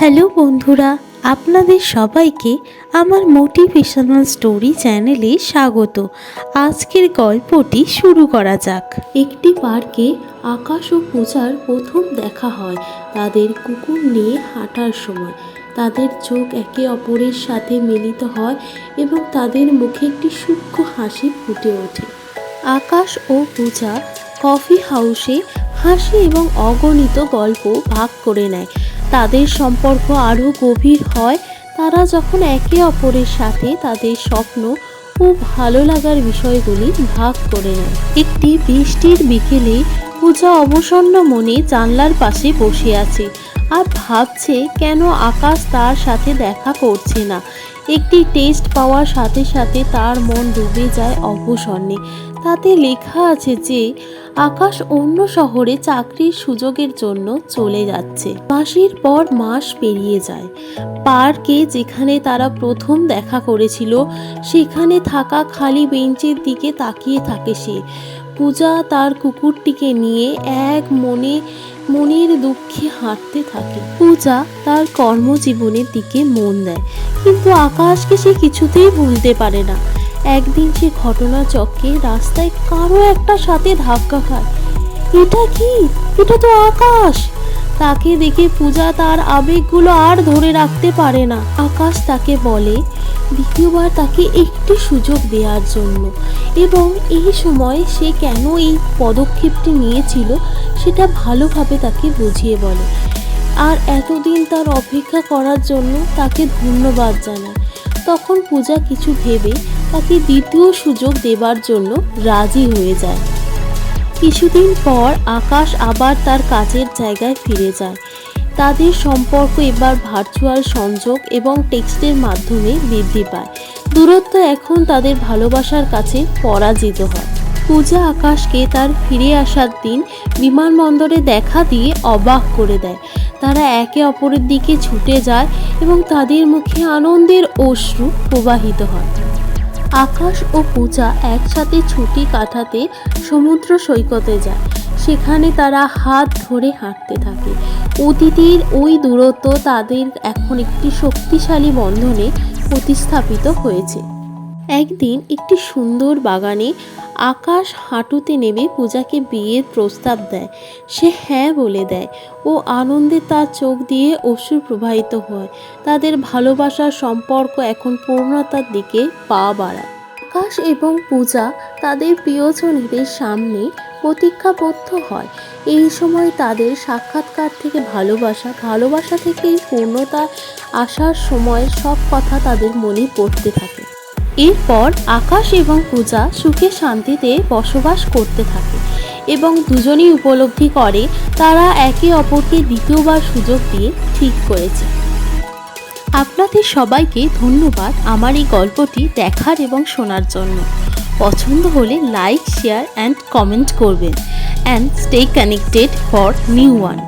Hello বন্ধুরা, আপনাদের সবাইকে আমার মোটিভেশনাল স্টোরি চ্যানেলে স্বাগত। আজকের গল্পটি শুরু করা যাক। একটি পার্কে আকাশ ও পূজার প্রথম দেখা হয় তাদের কুকুর নিয়ে হাঁটার সময়। তাদের চোখ একে অপরের সাথে মিলিত হয় এবং তাদের মুখে একটি সূক্ষ্ম হাসি ফুটে ওঠে। আকাশ ও পূজা কফি হাউসে হাসি এবং অগণিত গল্প ভাগ করে নেয়। তাদের সম্পর্ক আরও গভীর হয়, তারা যখন একে অপরের সাথে তাদের স্বপ্ন ও ভালো লাগার বিষয়গুলি ভাগ করে নেয়। একটি বৃষ্টির বিকেলে পূজা অবসন্ন মনে জানলার পাশে বসে আছে। আর ভাবছে কেন আকাশ তার সাথে দেখা করছে না। একটি টেস্ট পাওয়ার সাথে সাথে তার মন ডুবে যায় অবসন্নে। তাতে লেখা আছে যে, আকাশ অন্য শহরে চাকরির সুযোগের জন্য চলে যাচ্ছে। মাসের পর মাস পেরিয়ে যায়। পার্কে যেখানে তারা প্রথম দেখা করেছিল, সেখানে থাকা খালি বেঞ্চের দিকে তাকিয়ে থাকে সে। পূজা তার কুকুরটিকে নিয়ে এক মনে মনের দুঃখে হাঁটতে থাকে। পূজা তার কর্মজীবনের দিকে মন দেয়, কিন্তু আকাশকে সে কিছুতেই ভুলতে পারে না। একদিন সে ঘটনা চক্রে রাস্তায় কারও একটা সাথে ধাক্কা খায়। এটা কি? এটা তো আকাশ। তাকে দেখে পূজা তার আবেগগুলো আর ধরে রাখতে পারে না। আকাশ তাকে বলে দ্বিতীয়বার তাকে একটি সুযোগ দেওয়ার জন্য। এবং এই সময় সে কেন এই পদক্ষেপটি নিয়েছিল, সেটা ভালোভাবে তাকে বুঝিয়ে বলে। আর এতদিন তার অপেক্ষা করার জন্য তাকে ধন্যবাদ জানায়। তখন পূজা কিছু ভেবে তাকে দ্বিতীয় সুযোগ দেবার জন্য রাজি হয়ে যায়। কিছুদিন পর আকাশ আবার তার কাজের জায়গায় ফিরে যায়। তাদের সম্পর্ক এবার ভার্চুয়াল সংযোগ এবং টেক্সটের মাধ্যমে বৃদ্ধি পায়। দূরত্ব এখন তাদের ভালোবাসার কাছে পরাজিত হয়। পূজা আকাশকে তার ফিরে আসার দিন বিমানবন্দরে দেখা দিয়ে অবাক করে দেয়। তারা একে অপরের দিকে ছুটে যায় এবং তাদের মুখে আনন্দের অশ্রু প্রবাহিত হয়। আকাশ ও পূজা একসাথে ছুটি কাটাতে সমুদ্র সৈকতে যায়। সেখানে তারা হাত ধরে হাঁটতে থাকে। অতীতের ওই দূরত্ব তাদের এখন একটি শক্তিশালী বন্ধনে প্রতিস্থাপিত হয়েছে। একদিন একটি সুন্দর বাগানে আকাশ হাঁটুতে নেমে পূজাকে বিয়ের প্রস্তাব দেয়। সে হ্যাঁ বলে দেয় ও আনন্দে তার চোখ দিয়ে অশ্রু প্রবাহিত হয়। তাদের ভালোবাসার সম্পর্ক এখন পূর্ণতার দিকে পা বাড়ায়। আকাশ এবং পূজা তাদের প্রিয়জনদের সামনে প্রতীক্ষাবদ্ধ হয়। এই সময় তাদের সাক্ষাৎকার থেকে ভালোবাসা ভালোবাসা থেকেই পূর্ণতা আসার সময় সব কথা তাদের মনে পড়তে থাকে। এরপর আকাশ এবং পূজা সুখে শান্তিতে বসবাস করতে থাকে এবং দুজনেই উপলব্ধি করে, তারা একে অপরকে দ্বিতীয়বার সুযোগ দিয়ে ঠিক করেছে। আপনাদের সবাইকে ধন্যবাদ আমার এই গল্পটি দেখার এবং শোনার জন্য। পছন্দ হলে লাইক শেয়ার অ্যান্ড কমেন্ট করবেন। And stay connected for new one